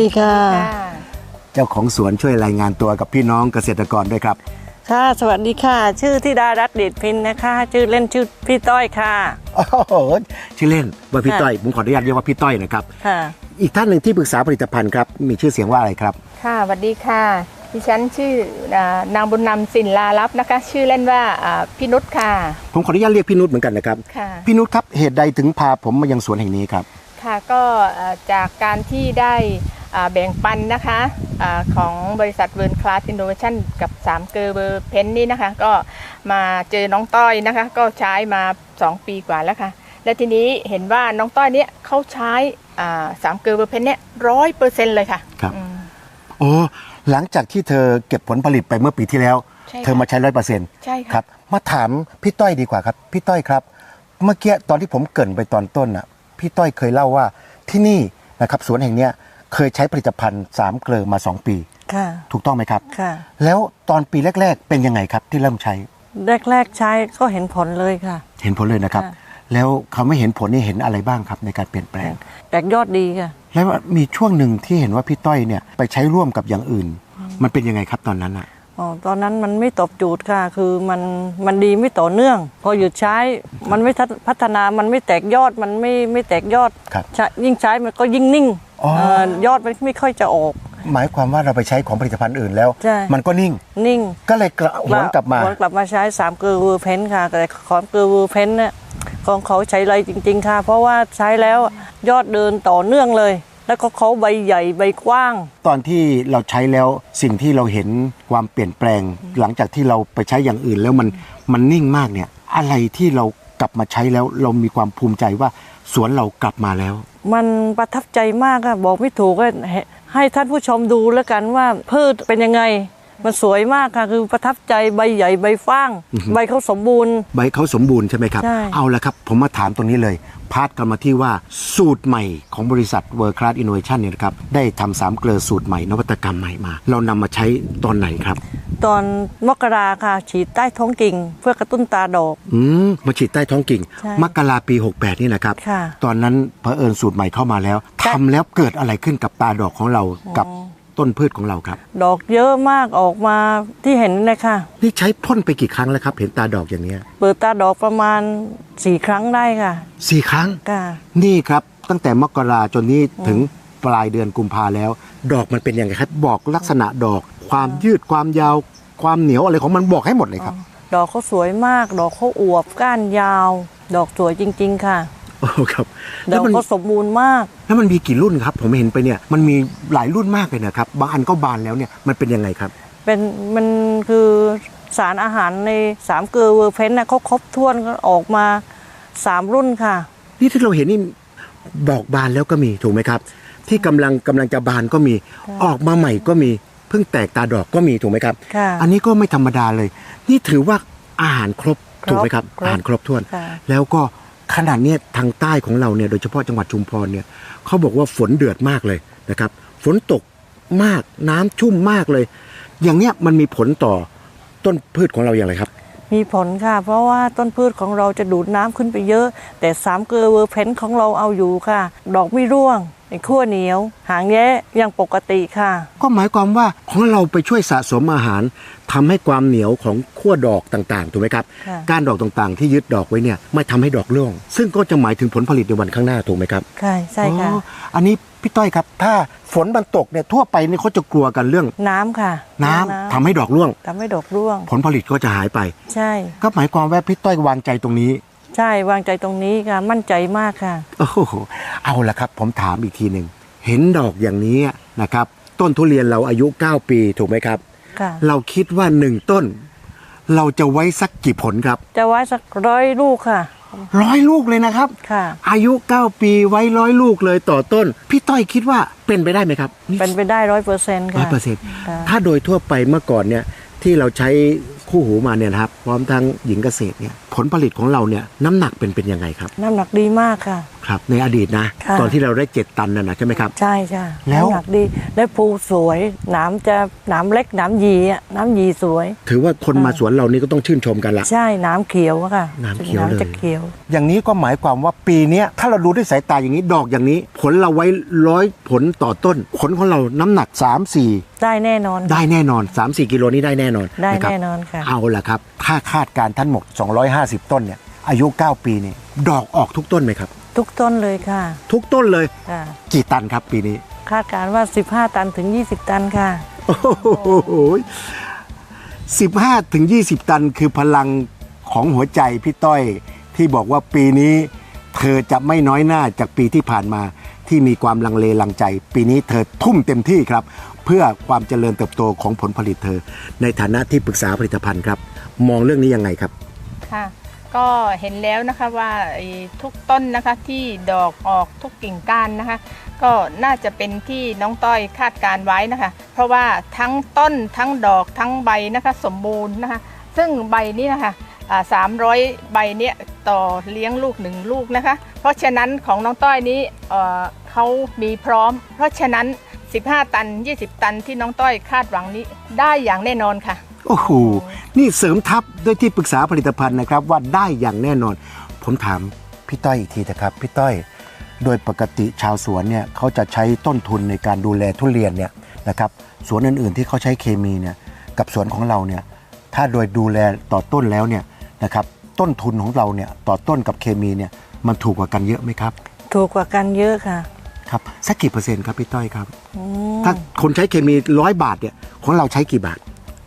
ดีค่ะค่ะ เจ้าของสวนช่วยรายงานตัวกับพี่น้องเกษตรกรด้วยครับ ค่ะ สวัสดีค่ะ ชื่อธิดารัตน์เดชพินนะคะ ชื่อเล่นชื่อพี่ต้อยค่ะโอ้โหชื่อเล่นว่าพี่ค่ะต้อยผมขออนุญาตเรียกว่าพี่ต้อยนะครับค่ะ อีกท่านหนึ่งที่ปรึกษาผลิตภัณฑ์ครับมีชื่อเสียงว่าอะไรครับ ค่ะสวัสดีค่ะ ดิฉันชื่ออ่านางบุญนำสินลาลับนะคะ ชื่อเล่นว่าอ่าพี่นุชค่ะ ผมขออนุญาตเรียกพี่นุชเหมือนกันนะครับค่ะพี่นุชครับเหตุใดถึงพาผมมายังสวนแห่งนี้ครับ ค่ะก็อ่าจากการที่ได้อ่าแบ่งปันนะคะอาของบริษัทเวิร์นคลาสอินโนเวชันกับ3เกอร์เบอร์เพนนี่นะคะ ก็มาเจอน้องต้อยนะคะ ก็ใช้มา 2 ปีกว่าแล้วค่ะ และทีนี้เห็นว่าน้องต้อยเนี้ยเขาใช้อ่าสามเกอร์เบอร์เพนเนี่ยร้อยเปอร์เซ็นต์เลยค่ะครับอืมโอ้หลังจากที่เธอเก็บผลผลิตไปเมื่อปีที่แล้วใช่ค่ะเธอมาใช้ร้อยเปอร์เซ็นต์ใช่ค่ะครับมาถามพี่ต้อยดีกว่าครับ พี่ต้อยครับ เมื่อกี้ตอนที่ผมเกรินไปตอนต้นน่ะ พี่ต้อยเคยเล่าว่าที่นี่นะครับสวนแห่งเนี้ยเคยใช้ผลิตภัณฑ์สามเกลือมาสองปี ค่ะ ถูกต้องไหมครับ ค่ะ แล้วตอนปีแรก ๆ เป็นยังไงครับที่เริ่มใช้ แรกๆใช้ก็เห็นผลเลยค่ะ เห็นผลเลยนะครับ ค่ะ แล้วเขาไม่เห็นผลนี่เห็นอะไรบ้างครับในการเปลี่ยนแปลง แตกยอดดีค่ะ แล้วมีช่วงหนึ่งที่เห็นว่าพี่ต้อยเนี่ยไปใช้ร่วมกับอย่างอื่น มันเป็นยังไงครับตอนนั้นอะ อ๋อตอนนั้นมันไม่ตอบโจทย์ค่ะ คือมันมันดีไม่ต่อเนื่อง พอหยุดใช้มันไม่ทัดพัฒนามันไม่แตกยอดมันไม่ไม่แตกยอดครับใช้ยิ่งใช้มันก็ยิ่งนิ่งอ๋อ เอ่อยอดมันไม่ค่อยจะออก หมายความว่าเราไปใช้ของผลิตภัณฑ์อื่นแล้ว ใช่ มันก็นิ่ง นิ่งก็เลยกระหวนกลับมาหวนกลับมาใช้สามเกลือวูเพนค่ะแต่ของเกลือวูเพนเนี่ยของเขาใช้ไรจริง ๆ ค่ะ เพราะว่าใช้แล้วยอดเดินต่อเนื่องเลย แล้วก็เขาใบใหญ่ใบกว้าง ตอนที่เราใช้แล้วสิ่งที่เราเห็นความเปลี่ยนแปลง หลังจากที่เราไปใช้อย่างอื่นแล้วมันมันนิ่งมากเนี่ย อะไรที่เรากลับมาใช้แล้วเรามีความภูมิใจว่าสวนเรากลับมาแล้ว มันประทับใจมากอะบอกไม่ถูกอะให้ให้ท่านผู้ชมดูแล้วกันว่าพืชเป็นยังไง มันสวยมากค่ะ คือประทับใจใบใหญ่ใบฟ้าง ใบเขาสมบูรณ์ ใบเขาสมบูรณ์ใช่ไหมครับใช่เอาละครับผมมาถามตรงนี้เลยพาดกันมาที่ว่าสูตรใหม่ของบริษัท World Class Innovation เนี่ยนะครับได้ทำสามเกลือสูตรใหม่ นวัตกรรมใหม่มา เรานำมาใช้ตอนไหนครับ ตอนมกราค่ะฉีดใต้ท้องกิ่ง เพื่อกระตุ้นตาดอกอืมมาฉีดใต้ท้องกิ่งใช่มกราปี 68 นี่นะครับค่ะตอนนั้นเผอิญสูตรใหม่เข้ามาแล้วทำแล้วเกิดอะไรขึ้นกับตาดอกของเรากับ ต้นพืชของเราครับ ดอกเยอะมากออกมาที่เห็นเลยค่ะนี่ใช้พ่นไปกี่ครั้งแล้วครับ เห็นตาดอกอย่างเนี้ยเปิดตาดอกประมาณสี่ครั้งได้ค่ะสี่ครั้ง ค่ะ นี่ครับตั้งแต่มกราจนนี้ถึงปลายเดือนกุมภาแล้ว ดอกมันเป็นยังไงครับ บอกลักษณะดอก ความยืดความยาว ความเหนียวอะไรของมันบอกให้หมดเลยครับ ดอกเขาสวยมาก ดอกเขาอวบก้านยาว ดอกสวยจริง ๆ ค่ะโอ้ ครับดแล้อวกมันเขาสมบูรณ์มาก แล้วมันมีกี่รุ่นครับ ผมเห็นไปเนี่ยมันมีหลายรุ่นมากเลยนะครับ บางอันก็บานแล้วเนี่ยมันเป็นยังไงครับ เป็นมันคือสารอาหารในสามเกลือเวอร์เพนนะเขาครบถ้วนก็ออกมาสามรุ่นค่ะ นี่ที่เราเห็นนี่บอกบานแล้วก็มีถูกไหมครับ ที่กำลังกำลังจะบานก็มี ออกมาใหม่ก็มีเพิ่งแตกตาดอกก็มีถูกไหมครับค่ะอันนี้ก็ไม่ธรรมดาเลย นี่ถือว่าอาหารครบครบถูกไหมครับครบอาหารครบถ้วนค่ะแล้วก็ ขนาดนี้ทางใต้ของเราเนี่ยโดยเฉพาะจังหวัดชุมพรเนี่ยเขาบอกว่าฝนเดือดมากเลยนะครับ ฝนตกมากน้ำชุ่มมากเลย อย่างเนี้ยมันมีผลต่อต้นพืชของเราอย่างไรครับ มีผลค่ะ เพราะว่าต้นพืชของเราจะดูดน้ำขึ้นไปเยอะ แต่สามเกลือเวอร์เพนของเราเอาอยู่ค่ะ ดอกไม่ร่วงขั้วเหนียว หางแย้ยังปกติค่ะ ก็หมายความว่าของเราไปช่วยสะสมอาหารทำให้ความเหนียวของขั้วดอกต่างๆถูกไหมครับค่ะ ก้านดอกต่างๆ ที่ยึดดอกไว้เนี่ยไม่ทำให้ดอกร่วง ซึ่งก็จะหมายถึงผลผลิตในวันข้างหน้าถูกไหมครับใช่ใช่ค่ะ อ๋ออันนี้พี่ต้อยครับ ถ้าฝนมันตกเนี่ยทั่วไปนี่เขาจะกลัวกันเรื่องน้ำค่ะน้ำทำให้ดอกร่วง ทำให้ดอกร่วง ผลผลิตก็จะหายไป ใช่ ก็หมายความว่าพี่ต้อยวางใจตรงนี้ ใช่วางใจตรงนี้ค่ะมั่นใจมากค่ะ โอ้โหเอาละครับ ผมถามอีกทีหนึ่งเห็นดอกอย่างนี้นะครับ ต้นทุเรียนเราอายุ 9 ปีถูกไหมครับ ค่ะ เราคิดว่าหนึ่งต้น เราจะไว้สักกี่ผลครับจะไว้สักร้อยลูกค่ะ ร้อยลูกเลยนะครับ ค่ะ อายุ 9 ปีไว้ร้อยลูกเลยต่อต้น พี่ต้อยคิดว่าเป็นไปได้ไหมครับเป็นไปได้ร้อยเปอร์เซ็นต์ร้อค่ะ ยเปอร์เซ็นต์ค่ะ ถ้าโดยทั่วไปเมื่อก่อนเนี่ยที่เราใช้ คู่หูมาเนี่ยนะครับ พร้อมทั้งหญิงเกษตรเนี่ยผลผลิตของเราเนี่ยน้ำหนักเป็นเป็นยังไงครับ น้ำหนักดีมากค่ะ ครับ ในอดีตนะ ค่ะ ตอนที่เราได้เจ็ดตันน่ะนะใช่ไหมครับ ใช่ใช่แล้ว น้ำหนักดีและภูสวยหนามจะหนามเล็กหนามหยีอะหนามหยีสวย ถือว่าคนมาสวนเรานี่ก็ต้องชื่นชมกันละ ใช่หนามเขียวอะค่ะหนามเขียวเลย จะเขียว อย่างนี้ก็หมายความว่าปีเนี้ยถ้าเราดูด้วยสายตาอย่างนี้ดอกอย่างนี้ ผลเราไว้ร้อยผลต่อต้น ผลของเราน้ำหนัก 3 4ได้แน่นอน ได้แน่นอน 3 4 กิโลนี้ได้แน่นอนได้ะครับแน่นอนค่ะ เอาล่ะครับ ถ้าคาดการณ์ท่านหมด250 ต้นเนี่ย อายุ 9 ปีนี่ดอกออกทุกต้นไหมครับ ทุกต้นเลยค่ะทุกต้นเลยค่ะ กี่ตันครับปีนี้ คาดการณ์ว่า 15 ตันถึง 20 ตันค่ะ โอ้โหสิบห้าถึงยี่สิบตันคือพลังของหัวใจพี่ต้อย ที่บอกว่าปีนี้เธอจะไม่น้อยหน้าจากปีที่ผ่านมาที่มีความลังเลลังใจ ปีนี้เธอทุ่มเต็มที่ครับ เพื่อความเจริญเติบโตของผลผลิตเธอ ในฐานะที่ปรึกษาผลิตภัณฑ์ครับ มองเรื่องนี้ยังไงครับค่ะ ก็เห็นแล้วนะคะว่าทุกต้นนะคะที่ดอกออกทุกกิ่งก้านนะคะ ก็น่าจะเป็นที่น้องต้อยคาดการไว้นะคะ เพราะว่าทั้งต้นทั้งดอกทั้งใบนะคะสมบูรณ์นะคะ ซึ่งใบนี้นะคะสามร้อยใบเนี้ยต่อเลี้ยงลูกหนึ่งลูกนะคะ เพราะฉะนั้นของน้องต้อยนี้เขามีพร้อม เพราะฉะนั้น 15 ตัน 20 ตันที่น้องต้อยคาดหวังนี้ได้อย่างแน่นอนค่ะ โอ้โห นี่เสริมทัพด้วยที่ปรึกษาผลิตภัณฑ์นะครับว่าได้อย่างแน่นอน ผมถามพี่ต้อยอีกทีนะครับ พี่ต้อย โดยปกติชาวสวนเนี่ยเขาจะใช้ต้นทุนในการดูแลทุเรียนเนี่ยนะครับสวนอื่นๆที่เขาใช้เคมีเนี่ยกับสวนของเราเนี่ยถ้าโดยดูแลต่อต้นแล้วเนี่ยนะครับต้นทุนของเราเนี่ยต่อต้นกับเคมีเนี่ยมันถูกกว่ากันเยอะไหมครับ ถูกกว่ากันเยอะค่ะ ครับสักกี่เปอร์เซ็นต์ครับพี่ต้อยครับอืมถ้าคนใช้เคมีร้อยบาทเนี่ยของเราใช้กี่บาท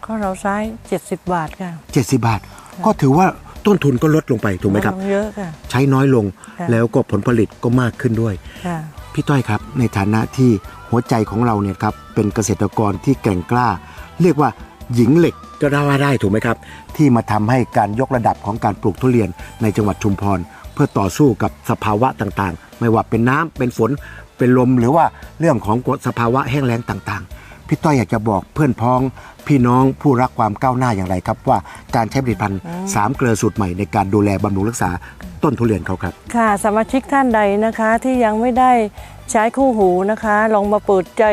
ก็เราใช้70 บาทค่ะ 70 บาท ก็ถือว่าต้นทุนก็ลดลงไปถูกไหมครับลดลงเยอะค่ะใช้น้อยลงค่ะแล้วก็ผลผลิตก็มากขึ้นด้วยค่ะพี่ต้อยครับ ในฐานะที่หัวใจของเราเนี่ยครับเป็นเกษตรกรที่แกร่งกล้า เรียกว่าหญิงเหล็กก็ได้ว่าได้ถูกไหมครับ ที่มาทำให้การยกระดับของการปลูกทุเรียนในจังหวัดชุมพร เพื่อต่อสู้กับสภาวะต่างๆ ไม่ว่าเป็นน้ำเป็นฝน เป็นลมหรือว่าเรื่องของสภาวะแห้งแล้งต่างๆ พี่ต้อยอยากจะบอกเพื่อนพ้อง พี่น้องผู้รักความก้าวหน้าอย่างไรครับ ว่าการใช้ผลิตภัณฑ์สามเกลือสูตรใหม่ในการดูแลบำรุงรักษาต้นทุเรียนเขาครับ ค่ะสมาชิกท่านใดนะคะที่ยังไม่ได้ใช้คู่หูนะคะ ลองมาเปิดใจ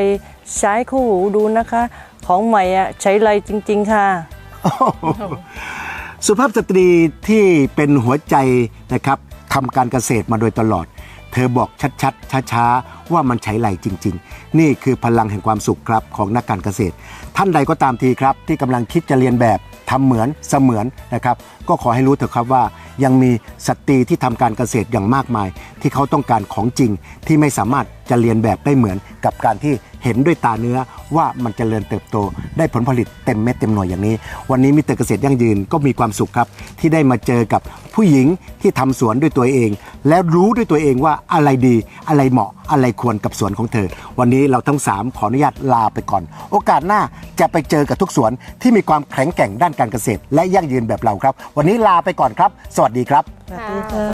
ใช้คู่หูดูนะคะ ของใหม่อะใช้ไรจริง ๆ ค่ะ สุภาพสตรีที่เป็นหัวใจนะครับทำการเกษตรมาโดยตลอด เธอบอกชัดๆช้าๆว่ามันใช้ไหลจริง ๆ นี่คือพลังแห่งความสุขครับของนักการเกษตร ท่านใดก็ตามทีครับ ที่กำลังคิดจะเรียนแบบทำเหมือนเสมือนนะครับ ก็ขอให้รู้เถอะครับว่ายังมีสตรีที่ทำการเกษตรอย่างมากมายที่เขาต้องการของจริง ที่ไม่สามารถจะเรียนแบบได้เหมือนกับการที่เห็นด้วยตาเนื้อว่ามันจเจริญเติบโต ได้ผลผลิตเต็มเม็ดเต็มหน่วยอย่างนี้ วันนี้มิเตอร์เกษตรยั่งยืนก็มีความสุขครับ ที่ได้มาเจอกับผู้หญิงที่ทำสวนด้วยตัวเอง และรู้ด้วยตัวเองว่าอะไรดีอะไรเหมาะอะไรควรกับสวนของเธอ วันนี้เราทั้งสามขออนุญาตลาไปก่อน โอกาสหน้าจะไปเจอกับทุกสวนที่มีความแข็งแกร่งด้านการเกษตร และยั่งยืนแบบเราครับ วันนี้ลาไปก่อนครับ สวัสดีครับสวัสดีค่ะ